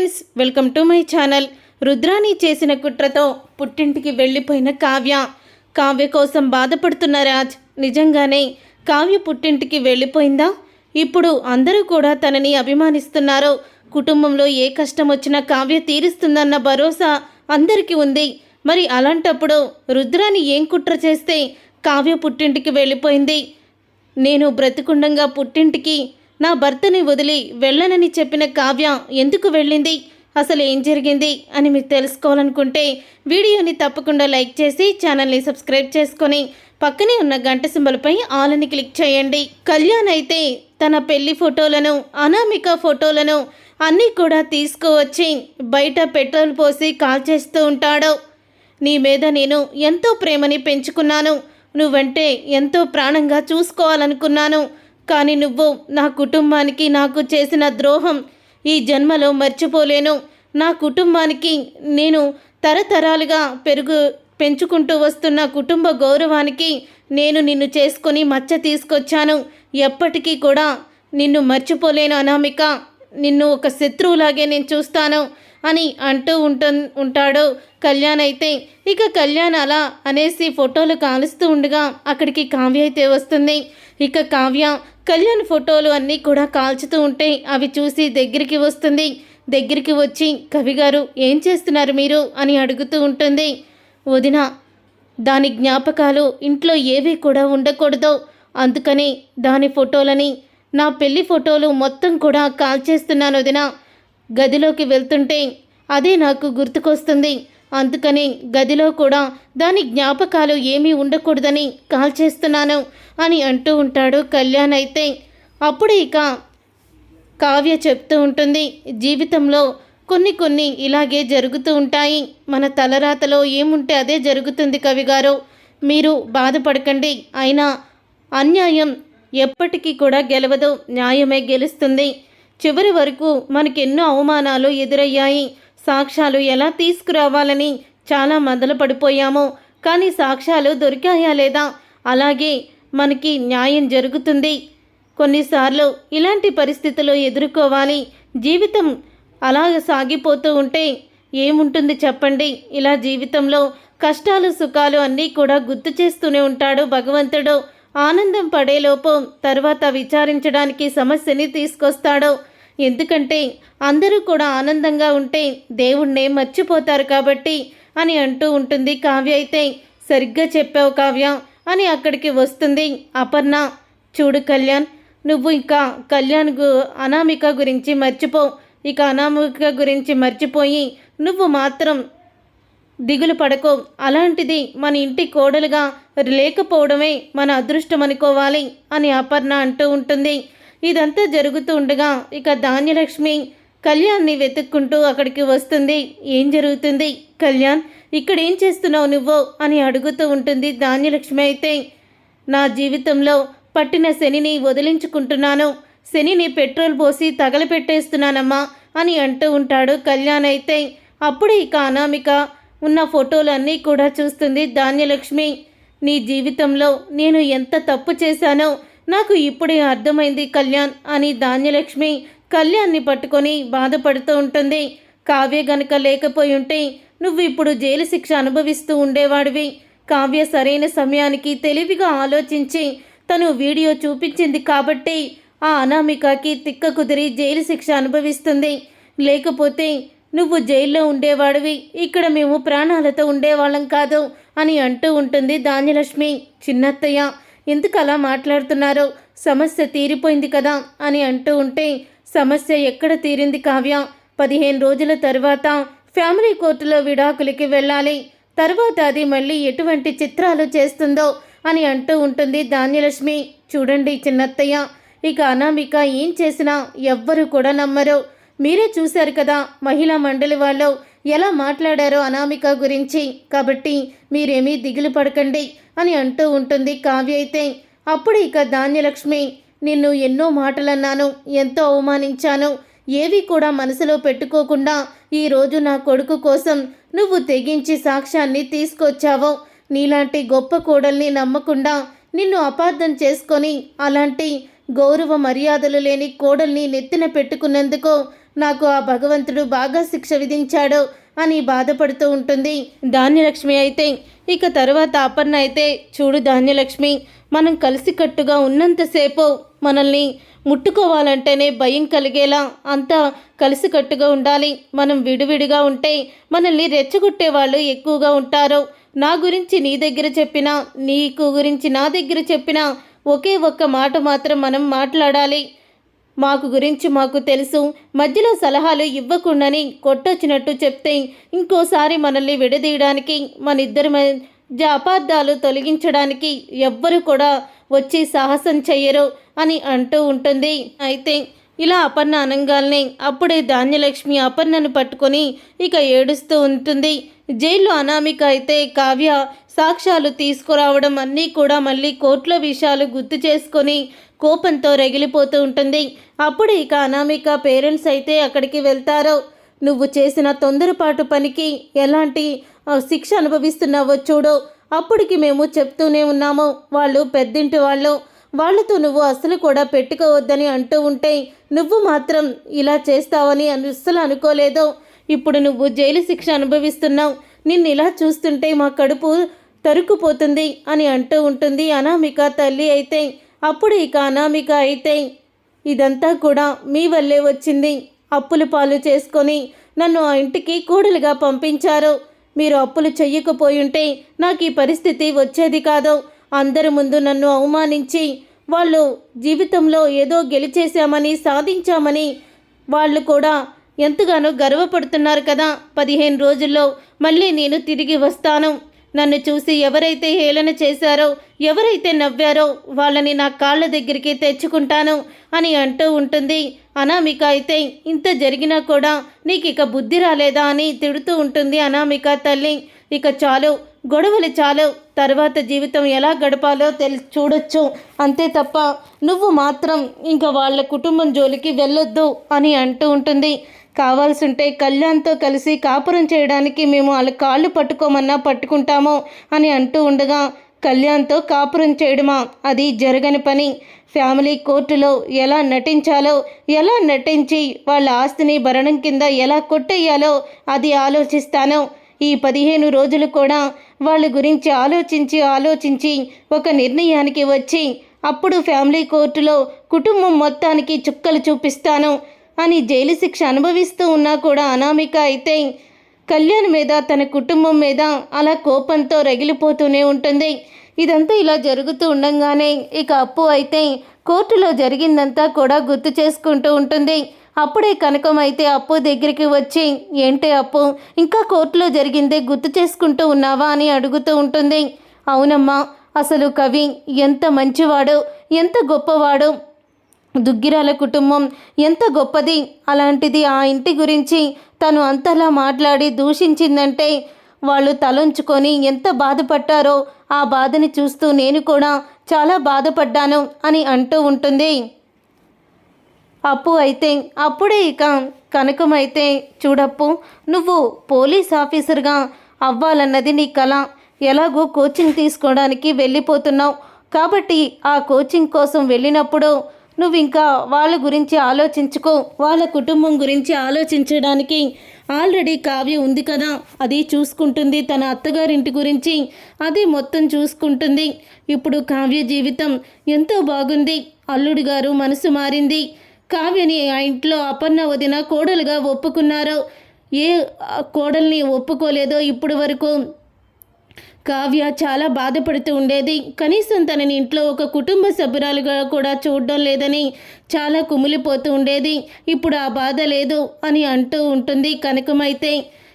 Friends welcome to my channel. Rudrani చేసిన కుట్రతో పుట్టింటికి వెళ్ళిపోయిన కావ్య. కావ్య కోసం బాధపడుతున్న రాజ్ నిజంగానే కావ్య పుట్టింటికి వెళ్ళిపోయిందా? ఇప్పుడు అందరూ కూడా తనని అభిమానిస్తున్నారు. కుటుంబంలో ఏ కష్టం వచ్చినా కావ్య తీరుస్తుందన్న భరోసా అందరికీ ఉంది. మరి అలాంటప్పుడు రుద్రాని ఏం కుట్ర చేస్తే కావ్య పుట్టింటికి వెళ్ళిపోయింది? నేను బ్రతికుండంగా పుట్టింటికి నా భర్తని వదిలి వెళ్ళనని చెప్పిన కావ్య ఎందుకు వెళ్ళింది? అసలు ఏం జరిగింది? అని మీరు తెలుసుకోవాలనుకుంటే వీడియోని తప్పకుండా లైక్ చేసి ఛానల్ని సబ్స్క్రైబ్ చేసుకొని పక్కనే ఉన్న గంట సింబల్పై ఆలని క్లిక్ చేయండి. కళ్యాణ్ అయితే తన పెళ్ళి ఫోటోలను అనామిక ఫోటోలను అన్నీ కూడా తీసుకువచ్చి బయట పెట్రోల్ పోసి కాల్ చేస్తూ ఉంటాడు. నీ మీద నేను ఎంతో ప్రేమని పెంచుకున్నాను. నువ్వంటే ఎంతో ప్రాణంగా చూసుకోవాలనుకున్నాను. కానీ నువ్వు నా కుటుంబానికి నాకు చేసిన ద్రోహం ఈ జన్మలో మర్చిపోలేను. నా కుటుంబానికి నేను తరతరాలుగా పెరుగు పెంచుకుంటూ వస్తున్న కుటుంబ గౌరవానికి నేను నిన్ను చేసుకొని మచ్చ తీసుకొచ్చాను. ఎప్పటికీ కూడా నిన్ను మర్చిపోలేను అనామిక. నిన్ను ఒక శత్రువులాగే నేను చూస్తాను. అని అంటూ ఉంటాడు. కళ్యాణ్ అయితే ఇక కళ్యాణ్ అలా అనేసి ఫోటోలు కాలుస్తూ ఉండగా అక్కడికి కావ్య అయితే వస్తుంది. ఇక కావ్య కళ్యాణ్ ఫోటోలు అన్నీ కూడా కాల్చుతూ ఉంటే అవి చూసి దగ్గరికి వస్తుంది. దగ్గరికి వచ్చి కవిగారు ఏం చేస్తున్నారు మీరు? అని అడుగుతూ ఉంటుంది. వదిన దాని జ్ఞాపకాలు ఇంట్లో ఏవి కూడా ఉండకూడదు. అందుకని దాని ఫోటోలని నా పెళ్ళి ఫోటోలు మొత్తం కూడా కాల్చేస్తున్నాను వదినా. గదిలోకి వెళ్తుంటే అదే నాకు గుర్తుకొస్తుంది. అందుకని గదిలో కూడా దాని జ్ఞాపకాలు ఏమీ ఉండకూడదని కాల్చేస్తున్నాను అని అంటూ ఉంటాడు కళ్యాణ్ అయితే. అప్పుడు ఇక కావ్య చెప్తూ ఉంటుంది జీవితంలో కొన్ని కొన్ని ఇలాగే జరుగుతూ ఉంటాయి. మన తలరాతలో ఏముంటే అదే జరుగుతుంది కవిగారు మీరు బాధపడకండి. అయినా అన్యాయం ఎప్పటికీ కూడా గెలవదు. న్యాయమే గెలుస్తుంది. చివరి వరకు మనకెన్నో అవమానాలు ఎదురయ్యాయి. సాక్ష్యాలు ఎలా తీసుకురావాలని చాలా మొదలు పడిపోయాము. కానీ సాక్ష్యాలు దొరికాయా లేదా? అలాగే మనకి న్యాయం జరుగుతుంది. కొన్నిసార్లు ఇలాంటి పరిస్థితులు ఎదుర్కోవాలి. జీవితం అలాగ సాగిపోతూ ఉంటే ఏముంటుంది చెప్పండి? ఇలా జీవితంలో కష్టాలు సుఖాలు అన్నీ కూడా గుర్తు చేస్తూనే ఉంటాడు భగవంతుడు. ఆనందం పడేలోపు తర్వాత విచారించడానికి సమస్యని తీసుకొస్తాడు. ఎందుకంటే అందరూ కూడా ఆనందంగా ఉంటే దేవుణ్ణే మర్చిపోతారు కాబట్టి అని అంటూ ఉంటుంది కావ్య. అయితే సరిగ్గా చెప్పావు కావ్య అని అక్కడికి వస్తుంది అపర్ణ. చూడు కళ్యాణ్ నువ్వు ఇంకా కళ్యాణ్ గు అనామిక గురించి మర్చిపో. ఇక అనామిక గురించి మర్చిపోయి నువ్వు మాత్రం దిగులు పడకో. అలాంటిది మన ఇంటి కోడలుగా లేకపోవడమే మన అదృష్టం అనుకోవాలి అని అపర్ణ అంటూ ఉంటుంది. ఇదంతా జరుగుతూ ఉండగా ఇక ధాన్యలక్ష్మి కళ్యాణ్ని వెతుక్కుంటూ అక్కడికి వస్తుంది. ఏం జరుగుతుంది? కళ్యాణ్ ఇక్కడ ఏం చేస్తున్నావు నువ్వు? అని అడుగుతూ ఉంటుంది ధాన్యలక్ష్మి అయితే. నా జీవితంలో పట్టిన శనిని వదిలించుకుంటున్నాను. శనిని పెట్రోల్ పోసి తగలపెట్టేస్తున్నానమ్మా అని అంటూ ఉంటాడు కళ్యాణ్ అయితే. అప్పుడు ఇక అనామిక ఉన్న ఫోటోలన్నీ కూడా చూస్తుంది ధాన్యలక్ష్మి. నీ జీవితంలో నేను ఎంత తప్పు చేశానో నాకు ఇప్పుడే అర్థమైంది కళ్యాణ్ అని ధాన్యలక్ష్మి కళ్యాణ్ని పట్టుకొని బాధపడుతూ ఉంటుంది. కావ్య గనుక లేకపోయి ఉంటే నువ్వు ఇప్పుడు జైలు శిక్ష అనుభవిస్తూ ఉండేవాడివి. కావ్య సరైన సమయానికి తెలివిగా ఆలోచించి తను వీడియో చూపించింది కాబట్టి ఆ అనామికకి తిక్క కుదిరి జైలు శిక్ష అనుభవిస్తుంది. లేకపోతే నువ్వు జైల్లో ఉండేవాడివి. ఇక్కడ మేము ప్రాణాలతో ఉండేవాళ్ళం కాదు అని అంటూ ఉంటుంది ధాన్యలక్ష్మి. చిన్నత్తయ్య ఎందుకు అలా మాట్లాడుతున్నారో? సమస్య తీరిపోయింది కదా? అని అంటూ ఉంటే సమస్య ఎక్కడ తీరింది కావ్య? పదిహేను రోజుల తర్వాత ఫ్యామిలీ కోర్టులో విడాకులకి వెళ్ళాలి. తర్వాత అది మళ్ళీ ఎటువంటి చిత్రాలు చేస్తుందో అని అంటూ ఉంటుంది ధాన్యలక్ష్మి. చూడండి చిన్నత్తయ్య ఇక అనామిక ఏం చేసినా ఎవ్వరూ కూడా నమ్మరు. మీరే చూశారు కదా మహిళా మండలి వాళ్ళు ఎలా మాట్లాడారో అనామిక గురించి. కాబట్టి మీరేమీ దిగులు పడకండి అని అంటూ ఉంటుంది కావ్య అయితే. అప్పుడు ఇక ధాన్యలక్ష్మి నిన్ను ఎన్నో మాటలన్నాను ఎంతో అవమానించాను. ఏవి కూడా మనసులో పెట్టుకోకుండా ఈరోజు నా కొడుకు కోసం నువ్వు తెగించి సాక్ష్యాన్ని తీసుకొచ్చావు. నీలాంటి గొప్ప కోడల్ని నమ్మకుండా నిన్ను అపార్థం చేసుకొని అలాంటి గౌరవ మర్యాదలు లేని కోడల్ని నెత్తిన పెట్టుకున్నందుకు నాకు ఆ భగవంతుడు బాగా శిక్ష విధించాడు అని బాధపడుతూ ఉంటుంది. ధాన్యలక్ష్మి అయితే ఇక తర్వాత అపర్ణ అయితే చూడు ధాన్యలక్ష్మి మనం కలిసికట్టుగా ఉన్నంతసేపు మనల్ని ముట్టుకోవాలంటేనే భయం కలిగేలా అంతా కలిసికట్టుగా ఉండాలి. మనం విడివిడిగా ఉంటే మనల్ని రెచ్చగొట్టే వాళ్ళు ఎక్కువగా ఉంటారు. నా గురించి నీ దగ్గర చెప్పినా నీకు గురించి నా దగ్గర చెప్పినా ఒకే ఒక్క మాట మాత్రం మనం మాట్లాడాలి. మాకు గురించి మాకు తెలుసు. మధ్యలో సలహాలు ఇవ్వకుండానే కొట్టొచ్చినట్టు చెప్తే ఇంకోసారి మనల్ని విడదీయడానికి మన ఇద్దరి మధ్య అపార్థాలు తొలగించడానికి ఎవ్వరు కూడా వచ్చి సాహసం చెయ్యరు అని అంటూ ఉంటుంది. అయితే ఇలా అపర్ణ అనంగాల్ని అప్పుడే ధాన్యలక్ష్మి అపర్ణను పట్టుకొని ఇక ఏడుస్తూ ఉంటుంది. జైల్లో అనామిక అయితే కావ్య సాక్ష్యాలు తీసుకురావడం అన్నీ కూడా మళ్ళీ కోర్టులో విషయాలు గుర్తు చేసుకొని కోపంతో రగిలిపోతూ ఉంటుంది. అప్పుడు ఇక అనామిక పేరెంట్స్ అయితే అక్కడికి వెళ్తారు. నువ్వు చేసిన తొందరపాటు పనికి ఎలాంటి శిక్ష అనుభవిస్తున్నావో చూడు. అప్పటికి మేము చెప్తూనే ఉన్నాము. వాళ్ళు పెద్దింటి వాళ్ళు. వాళ్ళతో నువ్వు అసలు కూడా పెట్టుకోవద్దని అంటూ ఉంటే నువ్వు మాత్రం ఇలా చేస్తావని అని అస్సలు అనుకోలేదు. ఇప్పుడు నువ్వు జైలు శిక్ష అనుభవిస్తున్నావు. నిన్ను ఇలా చూస్తుంటే మా కడుపు తరుక్కుపోతుంది అని అంటూ ఉంటుంది అనామిక తల్లి అయితే. అప్పుడు ఇక అనామిక అయితే ఇదంతా కూడా మీ వల్లే వచ్చింది. అప్పులు పాలు చేసుకొని నన్ను ఆ ఇంటికి కూడలుగా పంపించారు. మీరు అప్పులు చెయ్యకపోయుంటే నాకు ఈ పరిస్థితి వచ్చేది కాదు. అందరి ముందు నన్ను అవమానించి వాళ్ళు జీవితంలో ఏదో గెలిచేశామని సాధించామని వాళ్ళు కూడా ఎంతగానో గర్వపడుతున్నారు కదా. పదిహేను రోజుల్లో మళ్ళీ నేను తిరిగి వస్తాను. నన్ను చూసి ఎవరైతే హేళన చేశారో ఎవరైతే నవ్వారో వాళ్ళని నా కాళ్ళ దగ్గరికి తెచ్చుకుంటాను అని అంటూ ఉంటుంది. అనామిక అయితే ఇంత జరిగినా కూడా నీకు ఇక బుద్ధి రాలేదా అని తిడుతూ ఉంటుంది అనామిక తల్లి. ఇక చాలు గొడవలు చాలు. తర్వాత జీవితం ఎలా గడపాలో తెలి చూడొచ్చు. అంతే తప్ప నువ్వు మాత్రం ఇంకా వాళ్ళ కుటుంబం జోలికి వెళ్ళొద్దు అని అంటూ ఉంటుంది. కావాల్సుంటే కళ్యాణ్తో కలిసి కాపురం చేయడానికి మేము వాళ్ళ కాళ్ళు పట్టుకోమన్నా పట్టుకుంటాము అని అంటూ ఉండగా కళ్యాణ్తో కాపురం చేయడమా? అది జరగని పని. ఫ్యామిలీ కోర్టులో ఎలా నటించాలో ఎలా నటించి వాళ్ళ ఆస్తిని భరణం కింద ఎలా కొట్టేయాలో అది ఆలోచిస్తాను. ఈ పదిహేను రోజులు కూడా వాళ్ళ గురించి ఆలోచించి ఆలోచించి ఒక నిర్ణయానికి వచ్చి అప్పుడు ఫ్యామిలీ కోర్టులో కుటుంబం మొత్తానికి చుక్కలు చూపిస్తాను. అని జైలు శిక్ష అనుభవిస్తూ ఉన్నా కూడా అనామిక అయితే కళ్యాణ్ మీద తన కుటుంబం మీద అలా కోపంతో రగిలిపోతూనే ఉంటుంది. ఇదంతా ఇలా జరుగుతూ ఉండంగానే ఇక అప్పు అయితే కోర్టులో జరిగిందంతా కూడా గుర్తు చేసుకుంటూ ఉంటుంది. అప్పుడే కనకం అయితే అప్పు దగ్గరికి వచ్చి ఏంటి అప్పు ఇంకా కోర్టులో జరిగిందే గుర్తు చేసుకుంటూ ఉన్నావా? అని అడుగుతూ ఉంటుంది. అవునమ్మా అసలు కవి ఎంత మంచివాడు ఎంత గొప్పవాడు దుగ్గిరాల కుటుంబం ఎంత గొప్పది? అలాంటిది ఆ ఇంటి గురించి తను అంతలా మాట్లాడి దూషించిందంటే వాళ్ళు తలంచుకొని ఎంత బాధపడ్డారో ఆ బాధని చూస్తూ నేను కూడా చాలా బాధపడ్డాను అని అంటూ ఉంటుంది. అప్పు అయితే అప్పుడే ఇక కనకమైతే చూడప్పు నువ్వు పోలీస్ ఆఫీసర్గా అవ్వాలన్నది నీ కళ ఎలాగో కోచింగ్ తీసుకోవడానికి వెళ్ళిపోతున్నావు. కాబట్టి ఆ కోచింగ్ కోసం వెళ్ళినప్పుడు నువ్వు ఇంకా వాళ్ళ గురించి ఆలోచించుకో. వాళ్ళ కుటుంబం గురించి ఆలోచించడానికి ఆల్రెడీ కావ్య ఉంది కదా. అది చూసుకుంటుంది తన అత్తగారింటి గురించి. అది మొత్తం చూసుకుంటుంది. ఇప్పుడు కావ్య జీవితం ఎంతో బాగుంది. అల్లుడు గారు మనసు మారింది. కావ్యని ఆ ఇంట్లో అపర్ణ వదిన కోడలుగా ఒప్పుకున్నారో ఏ కోడల్ని ఒప్పుకోలేదో ఇప్పటి వరకు కావ్య చాలా బాధపడుతూ ఉండేది. కనీసం తనని ఇంట్లో ఒక కుటుంబ సభ్యురాలుగా కూడా చూడడం లేదని చాలా కుమిలిపోతూ ఉండేది. ఇప్పుడు ఆ బాధ లేదు అని అంటూ ఉంటుంది కనకమైతే.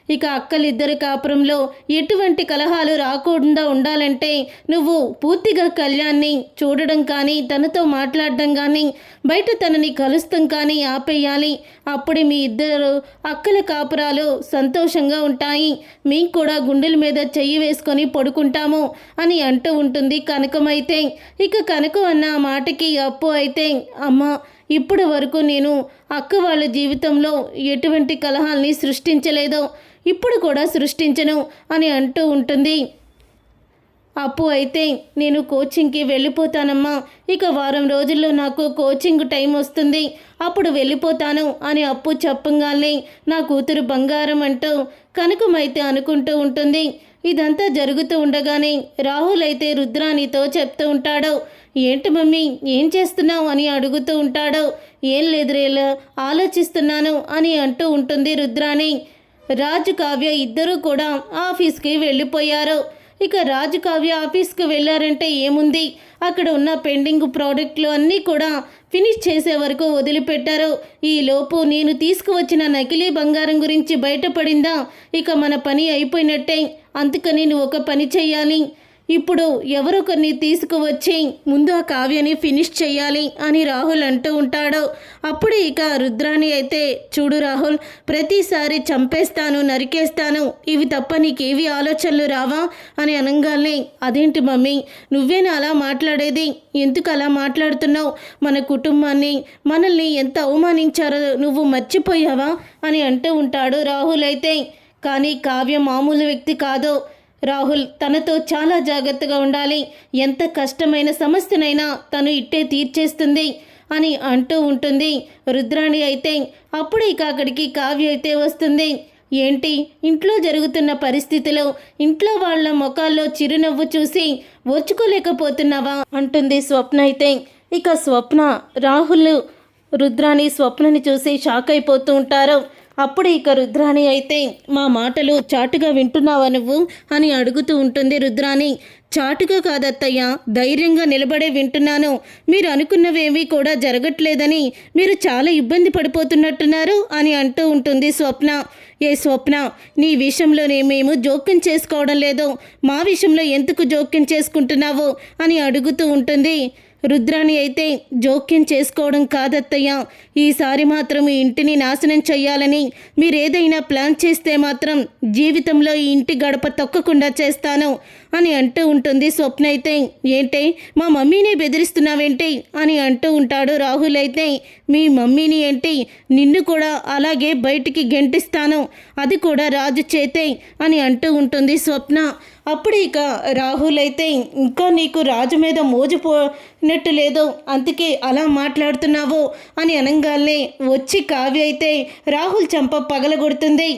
ఇక అక్కలిద్దరి కాపురంలో ఎటువంటి కలహాలు రాకుండా ఉండాలంటే నువ్వు పూర్తిగా కళ్యాణ్ని చూడడం కానీ తనతో మాట్లాడడం కానీ బయట తనని కలుస్తాం కానీ ఆపేయాలి. అప్పుడే మీ ఇద్దరు అక్కల కాపురాలు సంతోషంగా ఉంటాయి. మీకు కూడా గుండెల మీద చెయ్యి వేసుకొని పడుకుంటాము అని అంటూ ఉంటుంది కనకమైతే ఇక కనకం అన్న మాటకి అప్పు అయితే అమ్మ ఇప్పటి వరకు నేను అక్క వాళ్ళ జీవితంలో ఎటువంటి కలహాల్ని సృష్టించలేదు. ఇప్పుడు కూడా సృష్టించను అని అంటూ ఉంటుంది. అప్పు అయితే నేను కోచింగ్కి వెళ్ళిపోతానమ్మా. ఇక వారం రోజుల్లో నాకు కోచింగ్ టైం వస్తుంది. అప్పుడు వెళ్ళిపోతాను అని అప్పు చెప్పంగానే నా కూతురు బంగారం అంటూ కనకమైతే అనుకుంటూ ఉంటుంది. ఇదంతా జరుగుతూ ఉండగానే రాహుల్ అయితే రుద్రానితో చెప్తూ ఉంటాడు ఏంటి మమ్మీ ఏం చేస్తున్నావు? అని అడుగుతూ ఉంటాడు. ఏం లేదు రేలా ఆలోచిస్తున్నాను అని అంటూ ఉంటుంది రుద్రాణి. రాజు కావ్య ఇద్దరూ కూడా ఆఫీస్కి వెళ్ళిపోయారు. ఇక రాజు కావ్య ఆఫీస్కి వెళ్ళారంటే ఏముంది? అక్కడ ఉన్న పెండింగ్ ప్రోడక్ట్లు అన్నీ కూడా ఫినిష్ చేసే వరకు వదిలిపెట్టారు. ఈ లోపు నేను తీసుకువచ్చిన నకిలీ బంగారం గురించి బయటపడిందా? ఇక మన పని అయిపోయినట్టే. అందుకని నువ్వు ఒక పని చెయ్యాలి. ఇప్పుడు ఎవరొకరిని తీసుకువచ్చి ముందు ఆ కావ్యని ఫినిష్ చేయాలి అని రాహుల్ అంటూ ఉంటాడు. అప్పుడు ఇక రుద్రాణి అయితే చూడు రాహుల్ ప్రతిసారి చంపేస్తాను నరికేస్తాను. ఇవి తప్ప నీకేవి ఆలోచనలు రావా? అని అనగానే అదేంటి మమ్మీ నువ్వేనా అలా మాట్లాడేది? ఎందుకు అలా మాట్లాడుతున్నావు? మన కుటుంబాన్ని మనల్ని ఎంత అవమానించారో నువ్వు మర్చిపోయావా? అని అంటూ ఉంటాడు రాహుల్ అయితే. కానీ కావ్య మామూలు వ్యక్తి కాదు. రాహుల్ తనతో చాలా జాగ్రత్తగా ఉండాలి. ఎంత కష్టమైన సమస్యనైనా తను ఇట్టే తీర్చేస్తుంది అని అంటూ ఉంటుంది. రుద్రాణి అయితే అప్పుడు ఇక అక్కడికి కావ్య అయితే వస్తుంది. ఏంటి? ఇంట్లో జరుగుతున్న పరిస్థితిలో ఇంట్లో వాళ్ళ ముఖాల్లో చిరునవ్వు చూసి ఓర్చుకోలేకపోతున్నావా? అంటుంది స్వప్న అయితే. ఇక స్వప్న రాహుల్ రుద్రాణి స్వప్నని చూసి షాక్ అయిపోతూ ఉంటారు. అప్పుడు ఇక రుద్రాణి అయితే మా మాటలు చాటుగా వింటున్నావా నువ్వు? అని అడుగుతూ ఉంటుంది రుద్రాణి. చాటుగా కాదత్తయ్య ధైర్యంగా నిలబడే వింటున్నాను. మీరు అనుకున్నవేమీ కూడా జరగట్లేదని మీరు చాలా ఇబ్బంది పడిపోతున్నట్టున్నారు అని అంటూ ఉంటుంది స్వప్న. ఏ స్వప్న నీ విషయంలోనే మేము జోక్యం చేసుకోవడం లేదు. మా విషయంలో ఎందుకు జోక్యం చేసుకుంటున్నావు? అని అడుగుతూ ఉంటుంది రుద్రాణి అయితే జోక్యం చేసుకోవడం కాదత్తయ్య. ఈసారి మాత్రం ఈ ఇంటిని నాశనం చెయ్యాలని మీరేదైనా ప్లాన్ చేస్తే మాత్రం జీవితంలో ఈ ఇంటి గడప తొక్కకుండా చేస్తాను అని అంటూ ఉంటుంది స్వప్న అయితే. ఏంటి మా మమ్మీని బెదిరిస్తున్నావేంటి అని అంటూ ఉంటాడు రాహుల్ అయితే. మీ మమ్మీని ఏంటి నిన్ను కూడా అలాగే బయటికి గెంటిస్తాను అది కూడా రాజు చేతే అని అంటూ ఉంటుంది స్వప్న. అప్పుడు ఇక రాహుల్ అయితే ఇంకా నీకు రాజు మీద మోజుపోనట్టు లేదు అందుకే అలా మాట్లాడుతున్నావు అని అనగానే వచ్చి కావ్య అయితే రాహుల్ చంప పగలగొడుతుంది.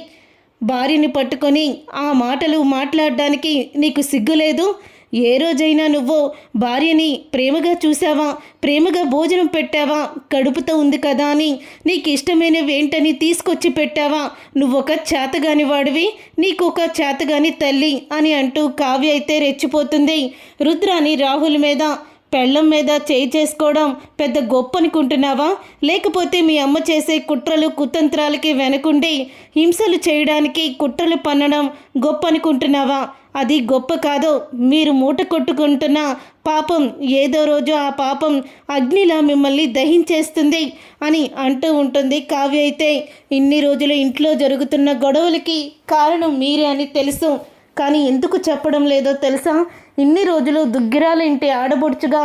భార్యని పట్టుకొని ఆ మాటలు మాట్లాడడానికి నీకు సిగ్గులేదు? ఏ రోజైనా నువ్వు భార్యని ప్రేమగా చూసావా ప్రేమగా భోజనం పెట్టావా? కడుపుతో ఉంది కదా అని నీకు ఇష్టమైనవి ఏంటని తీసుకొచ్చి పెట్టావా? నువ్వొక చేతగాని వాడివి నీకు ఒక చేతగాని తల్లి అని అంటూ కావ్య అయితే రెచ్చిపోతుంది. రుద్రాని రాహుల్ మీద పెళ్ళం మీద చేయి చేసుకోవడం పెద్ద గొప్ప అనుకుంటున్నావా లేకపోతే మీ అమ్మ చేసే కుట్రలు కుతంత్రాలకి వెనకుండి హింసలు చేయడానికి కుట్రలు పన్నడం గొప్ప అనుకుంటున్నావా అది గొప్ప కాదు. మీరు మూట కొట్టుకుంటున్న పాపం ఏదో రోజు ఆ పాపం అగ్నిలా మిమ్మల్ని దహించేస్తుంది అని అంటూ ఉంటుంది కావ్య అయితే. ఇన్ని రోజులు ఇంట్లో జరుగుతున్న గొడవలకి కారణం మీరే అని తెలుసు. కానీ ఎందుకు చెప్పడం లేదో తెలుసా? ఇన్ని రోజులు దుగ్గిరాల ఇంటి ఆడబొడుచుగా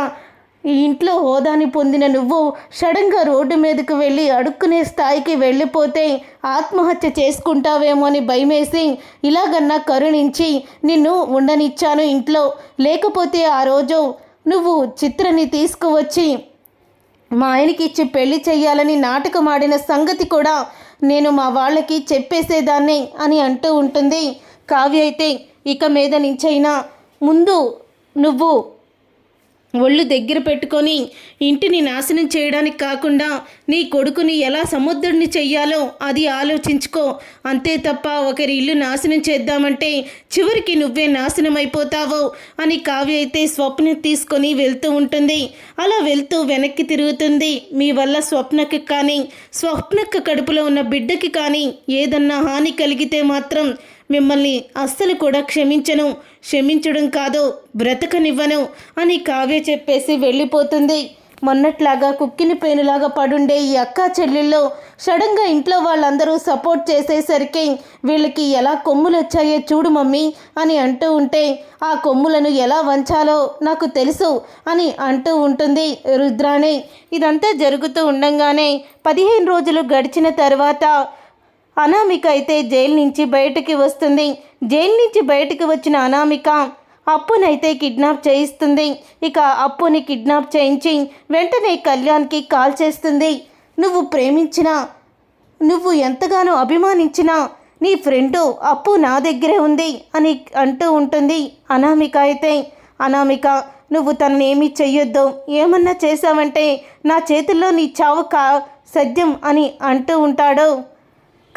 ఈ ఇంట్లో హోదాని పొందిన నువ్వు సడన్గా రోడ్డు మీదకు వెళ్ళి అడుక్కునే స్థాయికి వెళ్ళిపోతే ఆత్మహత్య చేసుకుంటావేమో అని భయమేసి ఇలాగన్నా కరుణించి నిన్ను ఉండనిచ్చాను ఇంట్లో. లేకపోతే ఆ రోజు నువ్వు చిత్రని తీసుకువచ్చి మా ఆయనకి ఇచ్చి పెళ్ళి చెయ్యాలని నాటకం ఆడిన సంగతి కూడా నేను మా వాళ్ళకి చెప్పేసేదాన్ని అని అంటూ ఉంటుంది. కావ్య అయితే ఇక మీద నుంచైనా ముందు నువ్వు ఒళ్ళు దగ్గర పెట్టుకొని ఇంటిని నాశనం చేయడానికి కాకుండా నీ కొడుకుని ఎలా సముద్రుడిని చెయ్యాలో అది ఆలోచించుకో. అంతే తప్ప ఒకరి ఇల్లు నాశనం చేద్దామంటే చివరికి నువ్వే నాశనం అయిపోతావు అని కావ్య అయితే స్వప్న తీసుకొని వెళ్తూ ఉంటుంది. అలా వెళ్తూ వెనక్కి తిరుగుతుంది. మీ వల్ల స్వప్నకి కానీ స్వప్నక్క కడుపులో ఉన్న బిడ్డకి కానీ ఏదన్నా హాని కలిగితే మాత్రం మిమ్మల్ని అస్సలు కూడా క్షమించను. క్షమించడం కాదు బ్రతకనివ్వను అని కావ్య చెప్పేసి వెళ్ళిపోతుంది. మొన్నట్లాగా కుక్కిని పేనులాగా పడుండే ఈ అక్క చెల్లెల్లో సడన్గా ఇంట్లో వాళ్ళందరూ సపోర్ట్ చేసేసరికి వీళ్ళకి ఎలా కొమ్ములు వచ్చాయో చూడు మమ్మీ అని అంటూ ఉంటే ఆ కొమ్ములను ఎలా వంచాలో నాకు తెలుసు అని అంటూ ఉంటుంది రుద్రాణి. ఇదంతా జరుగుతూ ఉండంగానే పదిహేను రోజులు గడిచిన తర్వాత అనామిక అయితే జైలు నుంచి బయటికి వస్తుంది. జైలు నుంచి బయటికి వచ్చిన అనామిక అప్పునైతే కిడ్నాప్ చేయిస్తుంది. ఇక అప్పుని కిడ్నాప్ చేయించి వెంటనే కళ్యాణ్కి కాల్ చేస్తుంది. నువ్వు ప్రేమించిన నువ్వు ఎంతగానో అభిమానించినా నీ ఫ్రెండు అప్పు నా దగ్గరే ఉంది అని అంటూ ఉంటుంది అనామిక అయితే. అనామిక నువ్వు తనని ఏమీ చెయ్యొద్దు. ఏమన్నా చేశావంటే నా చేతుల్లో నీ చావు కా సత్యం అని అంటూ ఉంటాడు.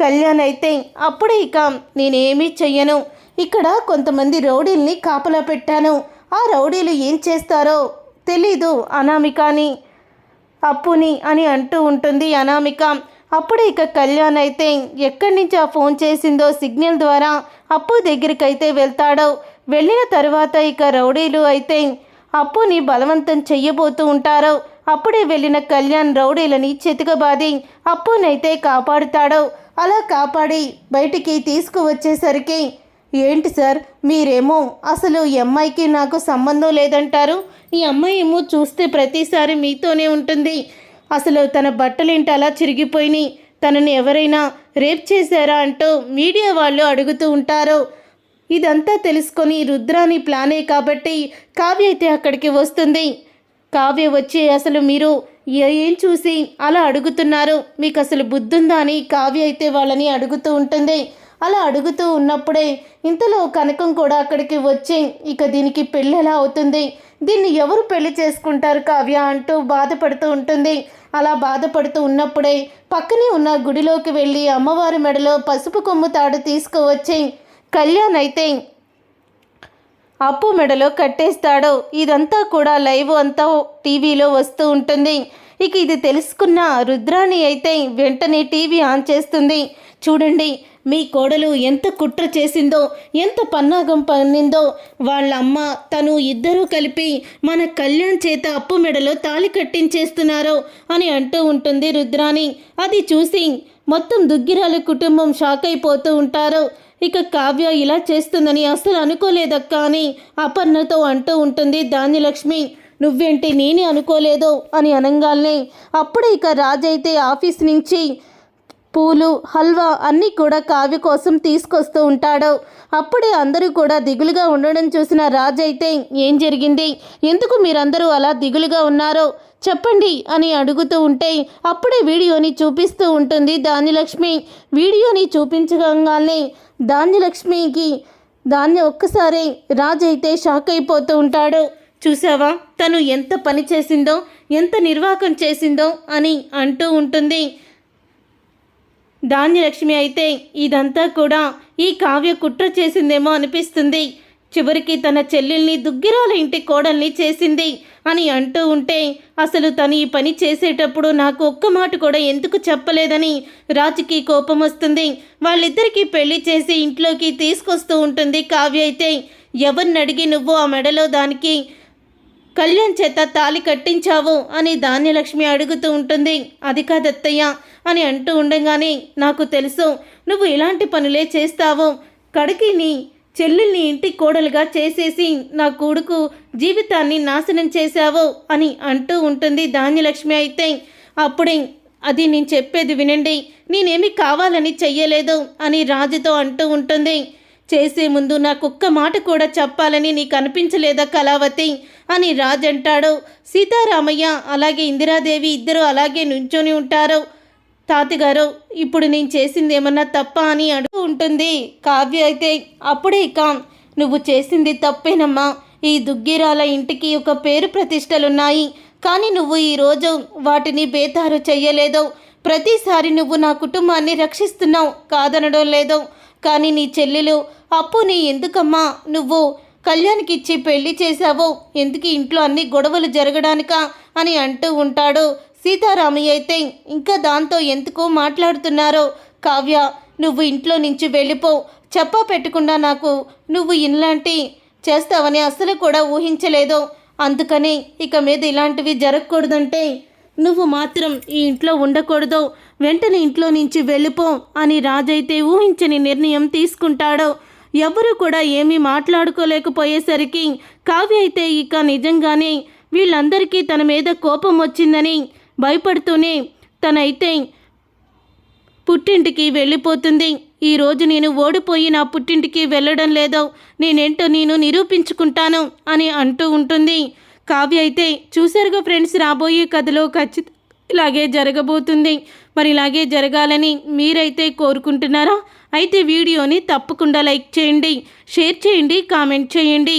కళ్యాణ్ అయితే అప్పుడే ఇక నేనేమీ చెయ్యను. ఇక్కడ కొంతమంది రౌడీల్ని కాపలా పెట్టాను. ఆ రౌడీలు ఏం చేస్తారో తెలీదు అనామికని. అప్పుని అని అంటూ ఉంటుంది అనామిక. అప్పుడే ఇక కళ్యాణ్ అయితే ఎక్కడి నుంచి ఆ ఫోన్ చేసిందో సిగ్నల్ ద్వారా అప్పు దగ్గరికి అయితే వెళ్తాడో. వెళ్ళిన తర్వాత ఇక రౌడీలు అయితే అప్పుని బలవంతం చెయ్యబోతూ ఉంటారు. అప్పుడే వెళ్ళిన కళ్యాణ్ రౌడీలని చితకబాది అప్పునైతే కాపాడుతాడు. అలా కాపాడి బయటికి తీసుకువచ్చేసరికి ఏంటి సార్ మీరేమో అసలు ఈ అమ్మాయికి నాకు సంబంధం లేదంటారు? ఈ అమ్మాయి ఏమో చూస్తే ప్రతిసారి మీతోనే ఉంటుంది. అసలు తన బట్టలేంటి అలా చిరిగిపోయినాయి తనని ఎవరైనా రేప్ చేశారా? అంటూ మీడియా వాళ్ళు అడుగుతూ ఉంటారు. ఇదంతా తెలుసుకొని రుద్రాని ప్లానే కాబట్టి కావ్య అయితే అక్కడికి వస్తుంది. కావ్య వచ్చి అసలు మీరు ఏం చూసి అలా అడుగుతున్నారు? మీకు అసలు బుద్ధుందా అని కావ్య అయితే వాళ్ళని అడుగుతూ ఉంటుంది. అలా అడుగుతూ ఉన్నప్పుడే ఇంతలో కనకం కూడా అక్కడికి వచ్చి ఇక దీనికి పెళ్ళి ఎలా అవుతుంది? దీన్ని ఎవరు పెళ్ళి చేసుకుంటారు కావ్య అంటూ బాధపడుతూ ఉంటుంది. అలా బాధపడుతూ ఉన్నప్పుడే పక్కనే ఉన్న గుడిలోకి వెళ్ళి అమ్మవారి మెడలో పసుపు కొమ్ము తాడు తీసుకువచ్చి కళ్యాణ్ అయితే అప్పు మెడలో కట్టేస్తాడు? ఇదంతా కూడా లైవ్ అంతా టీవీలో వస్తూ ఉంటుంది. ఇక ఇది తెలుసుకున్న రుద్రాణి అయితే వెంటనే టీవీ ఆన్ చేస్తుంది. చూడండి మీ కోడలు ఎంత కుట్ర చేసిందో ఎంత పన్నాగం పన్నిందో. వాళ్ళ అమ్మ తను ఇద్దరూ కలిపి మన కళ్యాణ్ చేత అప్పు మెడలో తాళి కట్టించేస్తున్నారో అని అంటూ ఉంటుంది రుద్రాణి. అది చూసి మొత్తం దుగ్గిరాల కుటుంబం షాక్ అయిపోతూ ఉంటారు. ఇక కావ్య ఇలా చేస్తుందని అసలు అనుకోలేదక్క అని అపర్ణతో అంటూ ఉంటుంది ధాన్యలక్ష్మి. నువ్వేంటి నేనే అనుకోలేదు అని అనగానే అప్పుడే ఇక రాజైతే ఆఫీస్ నుంచి పూలు హల్వా అన్నీ కూడా కావ్య కోసం తీసుకొస్తూ ఉంటాడు. అప్పుడే అందరూ కూడా దిగులుగా ఉండడం చూసిన రాజైతే ఏం జరిగింది? ఎందుకు మీరందరూ అలా దిగులుగా ఉన్నారో? చెప్పండి అని అడుగుతూ ఉంటే అప్పుడే వీడియోని చూపిస్తూ ఉంటుంది ధాన్యలక్ష్మి. వీడియోని చూపించగానే ధాన్యలక్ష్మికి దాన్ని ఒక్కసారి రాజు అయితే షాక్ అయిపోతూ ఉంటాడు. చూసావా? తను ఎంత పని చేసిందో ఎంత నిర్వాహకం చేసిందో అని అంటూ ఉంటుంది. ధాన్యలక్ష్మి అయితే ఇదంతా కూడా ఈ కావ్య కుట్ర చేసిందేమో అనిపిస్తుంది. చివరికి తన చెల్లెల్ని దుగ్గిరాల ఇంటి కోడల్ని చేసింది అని అంటూ ఉంటే అసలు తను ఈ పని చేసేటప్పుడు నాకు ఒక్క మాట కూడా ఎందుకు చెప్పలేదని రాజుకి కోపం వస్తుంది. వాళ్ళిద్దరికీ పెళ్ళి చేసి ఇంట్లోకి తీసుకొస్తూ ఉంటుంది కావ్య అయితే. ఎవరిని అడిగి నువ్వు ఆ మెడలో దానికి కళ్యాణ్ చేత తాలి కట్టించావు అని ధాన్యలక్ష్మి అడుగుతూ ఉంటుంది. అది కాదత్తయ్య అని అంటూ ఉండగానే నాకు తెలుసు నువ్వు ఇలాంటి పనులే చేస్తావు. కడికిని చెల్లెల్ని ఇంటి కోడలుగా చేసేసి నా కొడుకు జీవితాన్ని నాశనం చేశావు అని అంటూ ఉంటుంది ధాన్యలక్ష్మి అయితే. అప్పుడే అది నేను చెప్పేది వినండి నేనేమి కావాలని చెయ్యలేదు అని రాజుతో అంటూ ఉంటుంది. చేసే ముందు నాకు ఒక్క మాట కూడా చెప్పాలని నీకు అనిపించలేదా కళావతి అని రాజు అంటాడు. సీతారామయ్య అలాగే ఇందిరాదేవి ఇద్దరు అలాగే నుంచొని ఉంటారు. తాతగారు ఇప్పుడు నేను చేసింది ఏమన్నా తప్ప అని అడుగు ఉంటుంది. కావ్య అయితే అప్పుడే ఇక నువ్వు చేసింది తప్పేనమ్మా. ఈ దుగ్గిరాల ఇంటికి ఒక పేరు ప్రతిష్టలున్నాయి. కానీ నువ్వు ఈరోజు వాటిని బేతారు చెయ్యలేదు. ప్రతిసారి నువ్వు నా కుటుంబాన్ని రక్షిస్తున్నావు కాదనడం లేదు. కానీ నీ చెల్లెలు అప్పుని ఎందుకమ్మా? నువ్వు కళ్యాణ్కి ఇచ్చి పెళ్ళి చేశావు. ఎందుకు ఇంట్లో అన్ని గొడవలు జరగడానికా? అని అంటూ ఉంటాడు. సీతారామయ్య అయితే ఇంకా దాంతో ఎందుకో మాట్లాడుతున్నారో? కావ్య నువ్వు ఇంట్లో నుంచి వెళ్ళిపో. చెప్ప పెట్టకుండా నాకు నువ్వు ఇలాంటి చేస్తావని అస్సలు కూడా ఊహించలేదు. అందుకని ఇక మీద ఇలాంటివి జరగకూడదంటే నువ్వు మాత్రం ఈ ఇంట్లో ఉండకూడదు. వెంటనే ఇంట్లో నుంచి వెళ్ళిపో అని రాజైతే ఊహించని నిర్ణయం తీసుకుంటాడు. ఎవరు కూడా ఏమీ మాట్లాడుకోలేకపోయేసరికి కావ్య అయితే ఇక నిజంగానే వీళ్ళందరికీ తన మీద కోపం వచ్చిందని భయపడుతూనే తనైతే పుట్టింటికి వెళ్ళిపోతుంది. ఈరోజు నేను ఓడిపోయి నా పుట్టింటికి వెళ్ళడం లేదో నేనేంటో నేను నిరూపించుకుంటాను అని అంటూ ఉంటుంది. కావ్య అయితే చూసారుగా ఫ్రెండ్స్ రాబోయే కథలో ఖచ్చిత ఇలాగే జరగబోతుంది. మరి ఇలాగే జరగాలని మీరైతే కోరుకుంటున్నారా? అయితే వీడియోని తప్పకుండా లైక్ చేయండి షేర్ చేయండి కామెంట్ చేయండి.